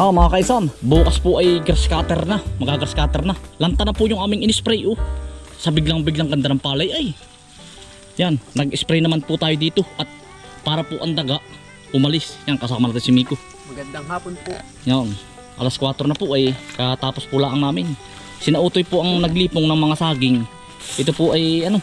Ah, mga kaisan, bukas po ay grass cutter na. Magagrass cutter na. Lanta na po yung aming in-spray oh. Sa biglang-biglang ganda ng palay ay. Yan, nag-spray naman po tayo dito at para po ang daga umalis. Yan, kasama natin si Miko. Magandang hapon po. Yan, alas 4 na po ay katapos po lang namin. Sinautoy po ang naglipong ng mga saging. Ito po ay ano,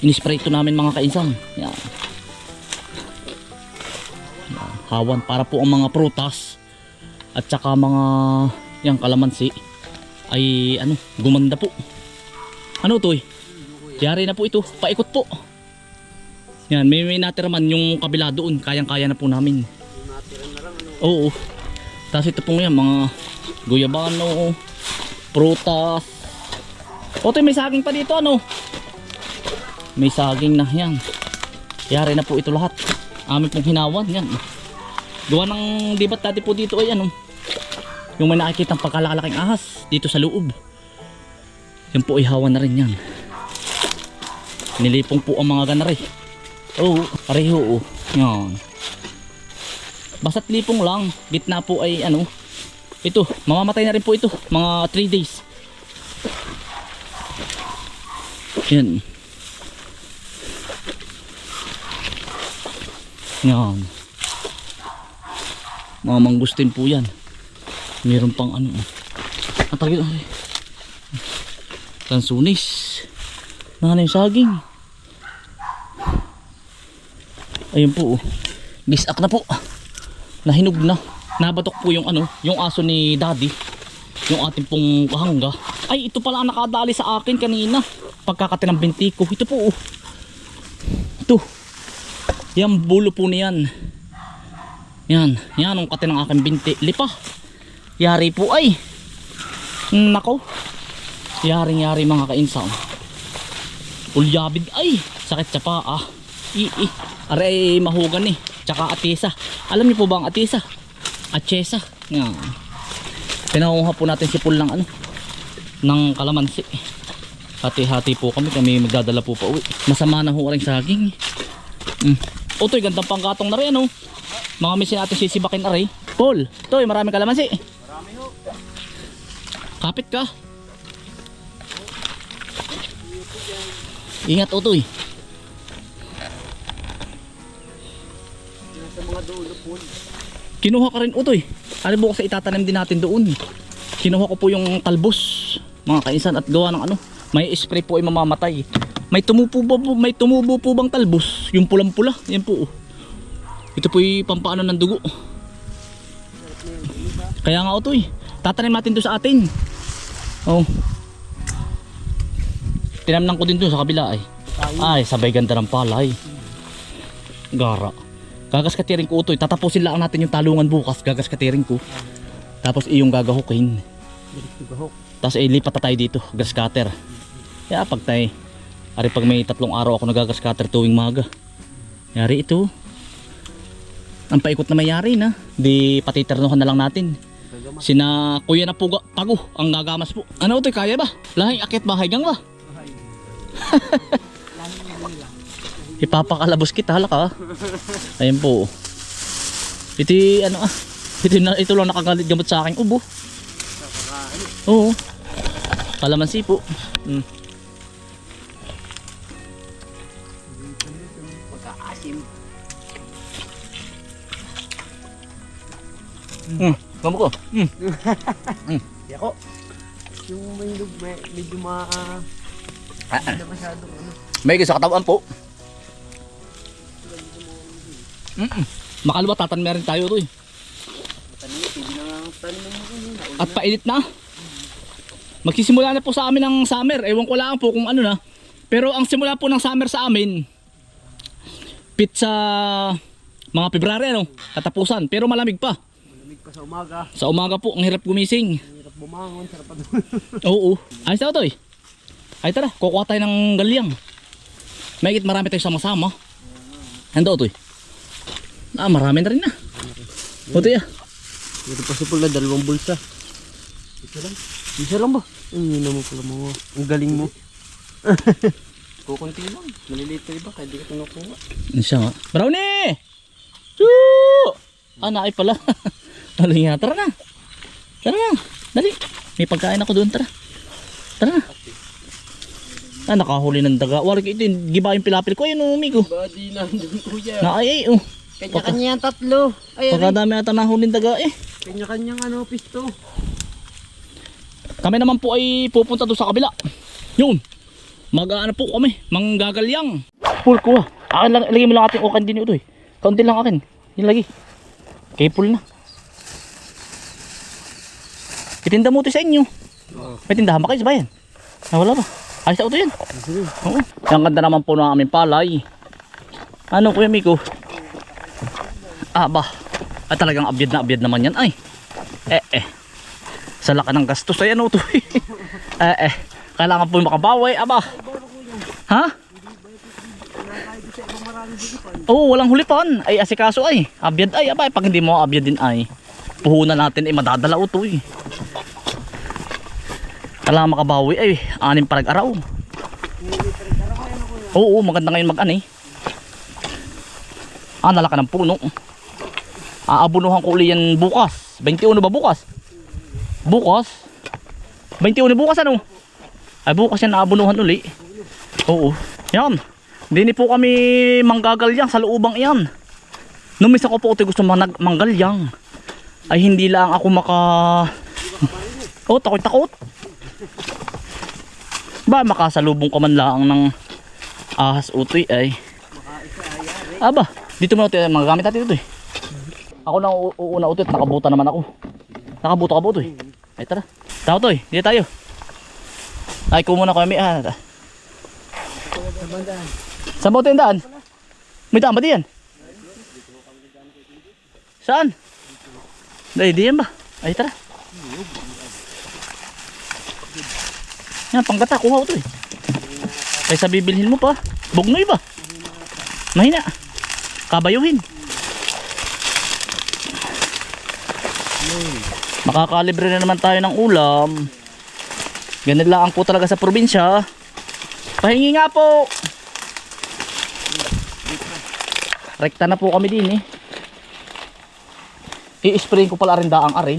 in-spray ito namin mga kainsan. Yan. Yan, Hawan para po ang mga prutas at saka mga yang kalamansi ay ano, gumanda po. Ano to eh? Yari na po ito, paikot po. Yan, may, may natira man yung kabila doon, kayang-kaya na po namin. Oo. Tapos ito pong yan, mga guyabano, prutas. Oto, may saging pa dito, ano? May saging na, yan. Yari na po ito lahat. Amin pong hinawan, yan. Gawa ng dibat dati po dito ay ano, yung may nakikita pagkalalaking ahas dito sa loob. Yan po ay hawan na rin yan. Nilipong po ang mga ganari. Oo, pareho oh. Yan. Basta't lipong lang, gitna po ay ano, ito, mamamatay na rin po ito, mga 3 days. Yan. Yan. Mga mangustin po yan. Meron pang ano. Ang tagil, ay. Tansunis. Nanay saging. Ayun po. oh. Bisak na po nahinog na. Nabatok po yung ano, yung aso ni daddy. Yung ating pong kahangga. Ay, ito pala ang nakadali sa akin kanina. Pagkakati ng binti ko. Ito po. oh. Ito. Yan, bulo po niyan. Yan. Yan ang kati ng aking binti. Lipa. Yari po ay. Nako. Yaring-yari mga kainsan. Ulyabid ay. Sakit sa paa. I, i. Aray mahugan eh. Tsaka atisa. Alam niyo po ba ang atisa? Atchesa. Yan. Pinakuha po natin si Pul ng ano. Ng kalamansi. Hati-hati po kami. Kami magdadala po pa uwi. Masama na ho rin saging. Mm. O to'y gandang panggatong na rin ano. Mga misin natin sisibakin rin. Paul, to'y maraming kalamansi. Marami ho. Kapit ka. Ingat Utoy. Sa mga dulo po. Kinuha ka rin Utoy. Ano bukas itatanim din natin doon. Kinuha ko po yung talbos. Mga kainsan at gawa ng ano. May spray po ay mamamatay. May tumubo ba may tumubo po bang talbos? Yung pulang-pula. Yan po. oh. Ito po yung pampaano ng dugo. Kaya nga Utoy. Tatanim natin doon sa atin. Oh. Tinamnan ko din doon sa kabila ay. Ay, sabay ganda ng palay. Gara. Gagas katiring ko utoy. Tatapusin lang natin yung talungan bukas. Gagas katiring ko. Tapos iyong gagahukin. Gahok. Tapos eh, lipat na tayo dito. Grass cutter. Kaya pag tayo. Ari pag may tatlong araw ako nagagas cutter tuwing maga. Yari ito. Ang paikot na mayari na. Di patiternohan na lang natin. Sina kuya na puga, pago ang gagamas po. Ano ito kaya ba? Lahing akit ba? Bahay. Lahat ng mga nila. Ipapakalabos kita hala ka. Ayun po. Ito ano ah. Ito, na, ito lang nakagalit gamot sa aking ubo. Oo. Kalamansi po. Mm. Mm. Gamo ko. Mm. Di ako. Yung may lug, may, medyo ma... Ah, Hindi na masyadong ano. May sa katawan po. Mm. Makalwa tatan meron tayo to eh. At painit na. Magsisimula na po sa amin ng summer. Ewan ko lang po kung ano na. Pero ang simula po ng summer sa amin, pit sa mga February ano, katapusan. Pero malamig pa. Sa umaga. Sa umaga po, ang hirap gumising. Ang hirap bumangon. Sarap pa doon. Oo. Ayos na to eh. Ay tara, kukuha tayo ng galyang. May marami tayo sama-sama. Handa to eh. Ah, marami na rin na. Buti ah. Ito pa sa pula, dalawang bulsa. Isa lang. Isa lang ba? Ang yun naman pala mo. Ang galing mo. Kukunti lang. Maliliit pa iba kaya di ka kinukuha. Ano siya nga? Brownie! Choo! Ah, naay pala. Ano nga, tara na. Tara na. Dali. May pagkain ako doon, tara. Tara na. Ah, nakahuli ng daga. Wala ito yung giba yung pilapil ko. Ayun, umigo. Badi nandun kuya. Na ay ay, oh. Kanya-kanya yan tatlo. Ay, ay. Pagkadami ata nahuli ng daga eh. Kanya-kanyang ano, pisto. Kami naman po ay pupunta doon sa kabila. Yun. Mag-ano po kami. Manggagalyang. Full ko ah. Akin lang, ilagay mo lang ating ukan din ito eh. Kaunti lang akin. Yun lagi. Kay full na. Itinda mo ito sa inyo. Oo. May tindahan ba kayo sa bayan? Ah, wala ba? Ayos na ito yan. Oo. Ang ganda naman po ng aming palay. Ano kuya Miko? Ah ba? Ah, talagang abyad na abyad naman yan ay. Eh eh. Sa laki ng gastos ayan o to. eh eh. Kailangan po makabawi aba. Ha? Oo, walang hulipan. Ay asikaso ay. Abyad ay aba. Pag hindi mo abyad din ay. Puhunan natin ay madadala o to eh. Kailangan makabawi ay anim parag araw. Oo, maganda ngayon mag-ani. Ah, nalaka ng puno. Aabunuhan ko uli yan bukas. 21 ba bukas? Bukas? 21 bukas ano? Ay bukas yan aabunuhan uli. Oo. Yan. Hindi po kami manggagalyang sa loobang iyan. Nung minsan ko po ito gusto manag manggalyang. Ay hindi lang ako maka... Oh, takot takot. Ba, makasalubong ka man lang ng ahas utoy ay. Aba, dito mo natin mga gamit natin ito eh. Ako na uuna utoy at nakabuta naman ako. Nakabuta ka ba utoy? Ay tara. Tao to eh, dito tayo. Ay, kumo na kami ah. Saan ba ito yung daan? May daan ba diyan? Saan? Dahil diyan ba? Ay tara. Yan, panggata, kuha ko to eh. Kaysa bibilhin mo pa. Bugnoy ba? Mahina. Kabayuhin. Makakalibre na naman tayo ng ulam. Ganun lang po talaga sa probinsya. Pahingi nga po. Rekta na po kami din eh. I-spray ko pala rin daang ari.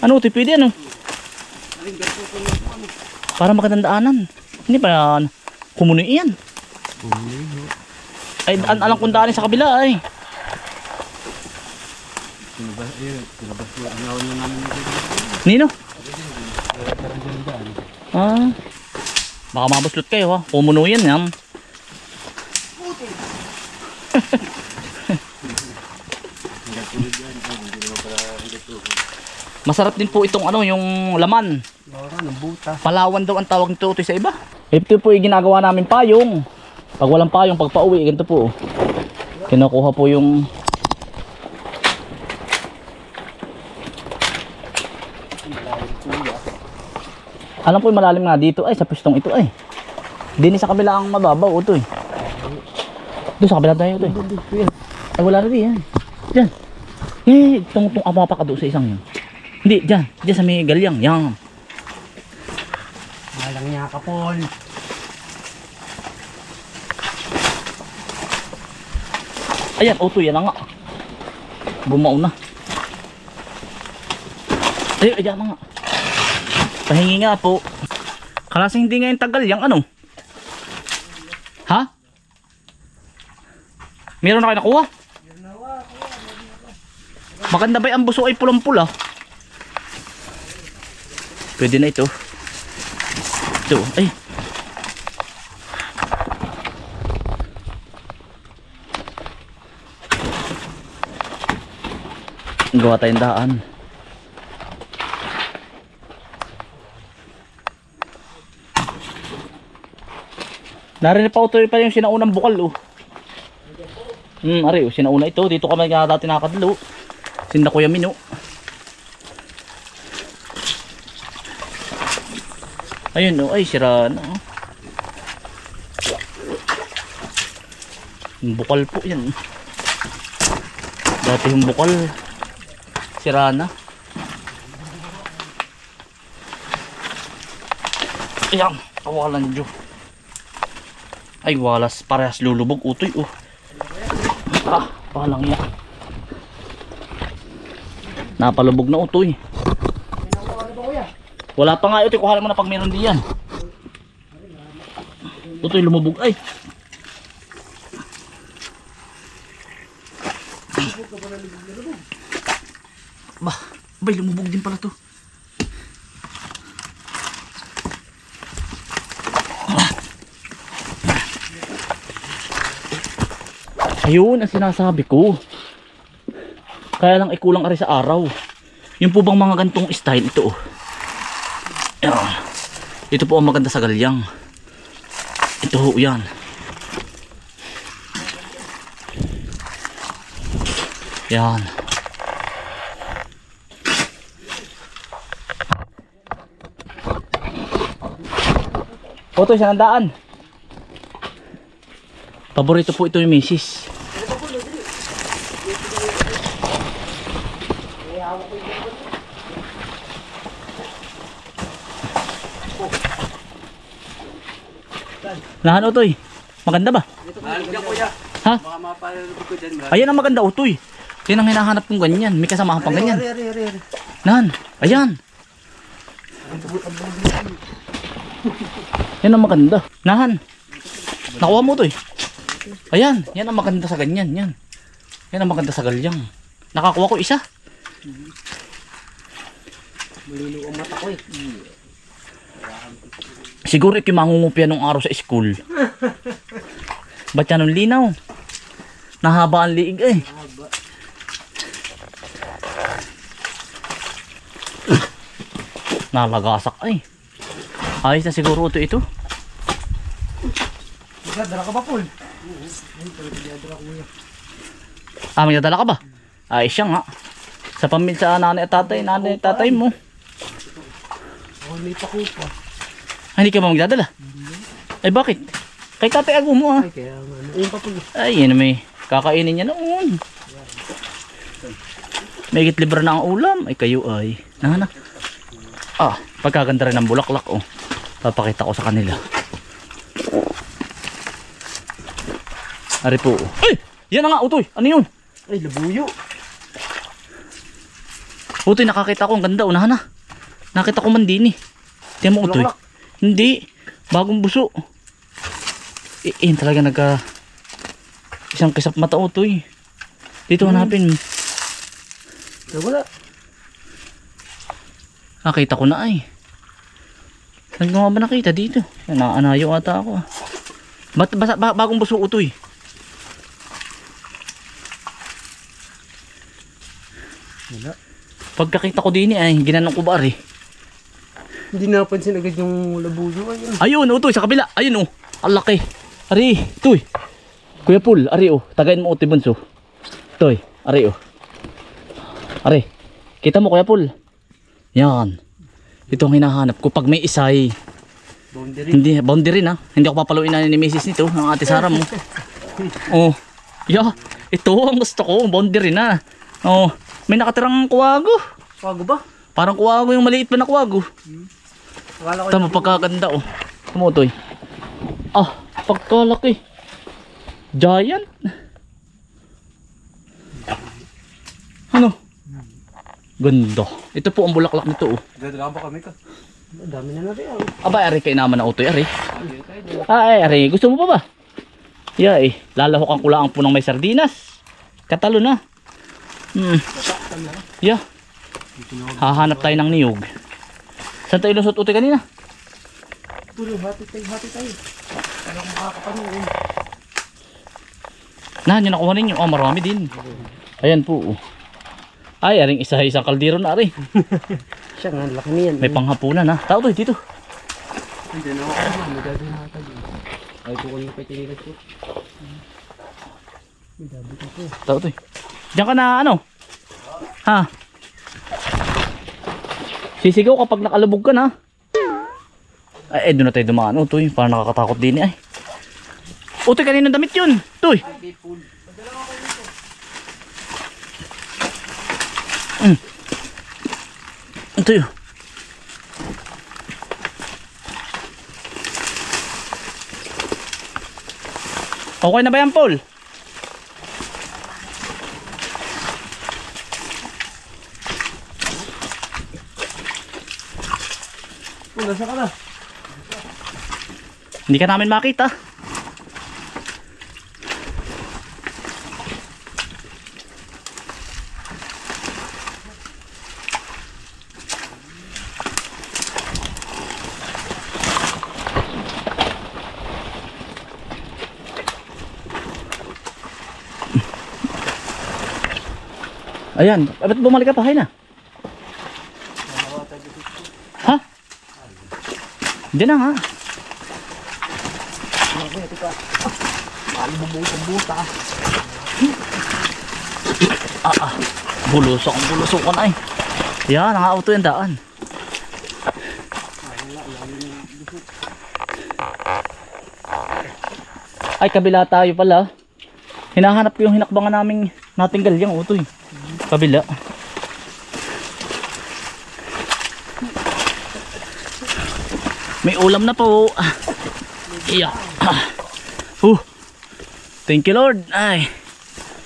Ano, ito pwede ano? Para magandang daanan. Hindi pa yan. Kumunoy iyan. Ay, an alam kong daanin sa kabila ay. Nino? Ah. Baka mabuslot kayo ha. Kumuno yan yan. Masarap din po itong ano, yung laman. Ng buta. Palawan daw ang tawag nito utoy sa iba. Ito po yung ginagawa namin payong. Pag walang payong, pag pauwi, ganito po. Kinukuha po yung Alam po yung malalim nga dito ay sa pistong ito ay. Dini sa kabila ang mababaw ito eh. Doon sa kabila tayo ito eh. Ay wala na di yan. Diyan. Eh, itong itong apa ka doon sa isang yun. Hindi, diyan. Diyan sa may galyang. Yan. Malang niya ka, Paul. Ayan, auto yan na nga. Bumao na. Ayun, ayan na nga. Pahingi nga po. Kalasa hindi nga yung tagal yung ano. Ha? Meron na kayo nakuha? Maganda ba yung buso ay pulang-pula? Pwede na ito. Ito, ay. Gawa tayong daan. Narinig pa ito pa yung sinaunang bukal oh. Hmm, ari, oh, sinauna ito. Dito kami nga dati nakakadalo. Sinda Kuya Mino. Ayun oh, ay sira na oh. Bukal po yan. Dati yung bukal. Sira na. Ayan, kawalan Diyo. Ay, walas. Parehas lulubog. Utoy, oh. Ah, palang yan. Napalubog na utoy. Wala pa nga utoy, kuha mo na pag meron diyan. Utoy lumubog ay. Bah, bay lumubog din pala to. Ayun ang sinasabi ko. Kaya lang ikulang ari sa araw. Yung po bang mga gantong style ito oh. Ayan. Ito po ang maganda sa galyang. Ito ho yan. Yan. Oto, siya daan. Paborito po ito yung misis. Nahan utoy. Maganda ba? Mahal ka kuya. Ha? Baka mapalabog ko dyan. Ayan ang maganda utoy. Yan ang hinahanap kong ganyan. May kasamahan pang ganyan. Ari, ari, ari, ari. Nahan. Ayan. Yan ang maganda. Nahan. Nakuha mo to eh. Ayan. Yan ang maganda sa ganyan. Yan. Yan ang maganda sa galyang. Nakakuha ko isa. Malino ang mata ko eh. Siguro ito mangungupya nung araw sa school. Ba't yan ang linaw? Nahaba ang liig eh. Nalagasak ay. Ayos na siguro ito ito. Dala ka ba, Paul? Ah, may ka ba? Ay, siya nga. Sa pamilya sa nanay at tatay, nanay at tatay mo. Oh, may pakupa. Ay, hindi ka ba magdadala? Ay, bakit? Kay tatay ako mo ah. Ay, kaya ano. Ayun pa, Paul. Ay, yan may kakainin niya noon. May libre na ang ulam. Ay, kayo ay. Nana. Ah, pagkaganda rin ng bulaklak oh. Papakita ko sa kanila. Ari po. oh. Ay! Yan na nga, utoy. Ano yun? Ay, labuyo. Utoy, nakakita ko. Ang ganda. Unahan na. Nakita ko man din eh. Tiyan mo, utoy. Bulaklak. Hindi. Bagong buso. Eh, eh talaga nagka... Isang kisap mata, utoy. Dito hanapin. Ay, wala. Nakita ko na ay. Saan ko nga ba nakita dito? Naanayo ata ako. Ba't basa, ba, bagong buso utoy? Wala. Pagkakita ko din ay ginanong ko ba ari? Hindi napansin agad yung labuyo. Ayun. Ayun utoy sa kabila. Ayun oh. Ang laki. Ari, tuy. Kuya Pul, ari oh. Tagayin mo utoy bunso. Toy, ari oh. Ari. Kita mo Kuya Pul. Yan. Ito ang hinahanap ko pag may isay. Boundary. Hindi, boundary na. Hindi ako papaluin na ni Mrs. nito, ng ate Sara mo. oh. Yeah, ito ang gusto ko, boundary na. Oh, may nakatirang kuwago. Pago ba? Parang kuwago yung maliit pa na kuwago. Ko Tama, pagkaganda oh. Tumutoy. Ah, pagkalaki. Giant. Ano? Ganda. Ito po ang bulaklak nito oh. Dadala ba kami ka? Dami na natin. ah. Aba, ari kay naman na utoy, ari. Ah, ay, ari. Gusto mo pa ba? Yeah, eh. Lalahok ang kulaan po ng may sardinas. Katalo na. Hmm. Yeah. Hahanap tayo ng niyog. Saan tayo lusot utoy kanina? Tuloy, hati tayo, hati tayo. Ano kung makakapanin? Nahan yung nakuha ninyo. Oh, marami din. Ayan po. Ay, aring isa isang kaldero na ari. Siya nga, laki niyan. May panghapunan ha. Tao to, dito. Hindi na ako magagawin na tayo. Ay, kung ano pa tinigas ko. Tao to. Diyan ka na ano? Ha? Sisigaw kapag nakalubog ka na. Ay, eh, doon na tayo dumaan. Oh, tuy, parang nakakatakot din eh. Ay. Utoy, kanina damit yun. Tuy. Mm. Ito yun. Okay na ba yan, Paul? Oh, nasa ka na? Hindi ka namin makita. Ayan, ba't bumalik ka pa? Hay na. Hindi na nga. Buta. Ah, ah. Bulusok ang bulusokan ay. Yan, ang auto yung daan. Ay, kabila tayo pala. Hinahanap ko yung hinakbangan naming natinggal yung auto eh. Kabila. May ulam na po. Iya. Uh. Thank you Lord. Ay.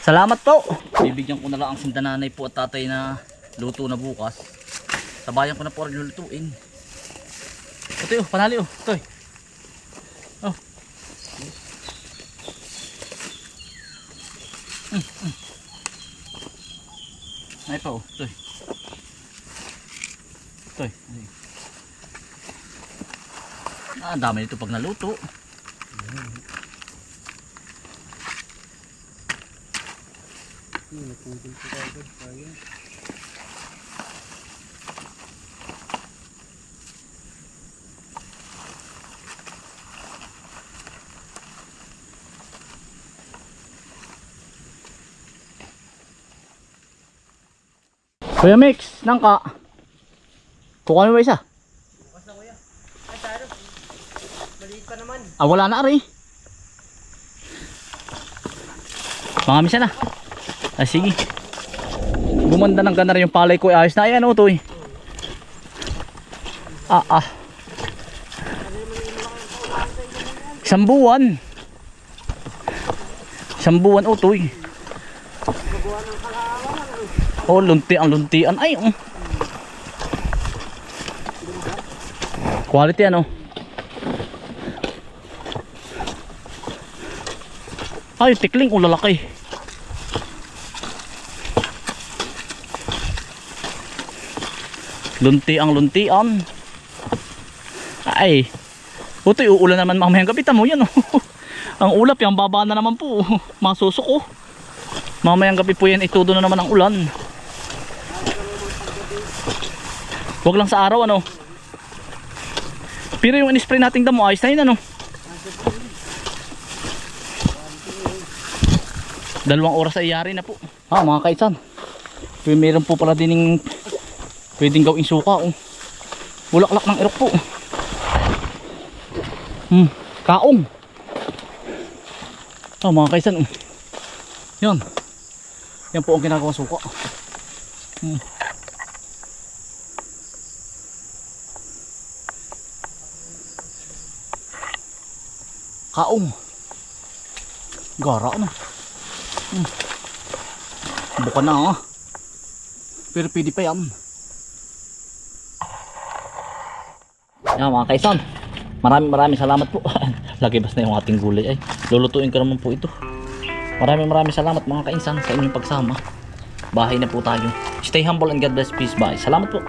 Salamat po. Bibigyan ko na lang ang sindananay po at tatay na luto na bukas. Sabayan ko na po rin lulutuin. Ito yun, panali oh. Ito Oh. Mm, mm. Ay pa oh. Ito Ito Ah, ang dami nito pag naluto. Kuya Mix, nangka. Kukuha mo ba isa? Maliit pa naman. Ah, wala na ari. Mga misa na. Ah, sige. Gumanda ng ganda yung palay ko. Ayos na. Ayan o to eh. Ah, ah. Isang buwan. Isang buwan o to eh. Oh, lunti ang luntian. Ay, oh. Quality ano? Ay, tikling o lalaki. Lunti ang luntian. Ay. Puto, uulan naman mamayang gabi. Tamo yan. Oh. ang ulap, yung baba na naman po. oh. Masusok oh. Mamayang gabi po yan, itudo na naman ang ulan. Huwag lang sa araw ano. Pero yung in-spray nating damo, ayos na yun ano. Dalawang oras ay yari na po. Ah, mga kaisan. Meron po pala din pwedeng gawing suka. Oh. Bulaklak ng irok po. Hmm, kaong. Ah, mga kaisan. Oh. Yan. Yan po ang ginagawa suka. Hmm. Kaong. Gara na. Hmm. Buka na ah. Pero pwede pa yan. Yan mga kaisan. Maraming maraming salamat po. Lagi bas na yung ating gulay ay. Lulutuin ko naman po ito. Maraming maraming salamat mga kainsan sa inyong pagsama. Bahay na po tayo. Stay humble and God bless. Peace. Bye. Salamat po.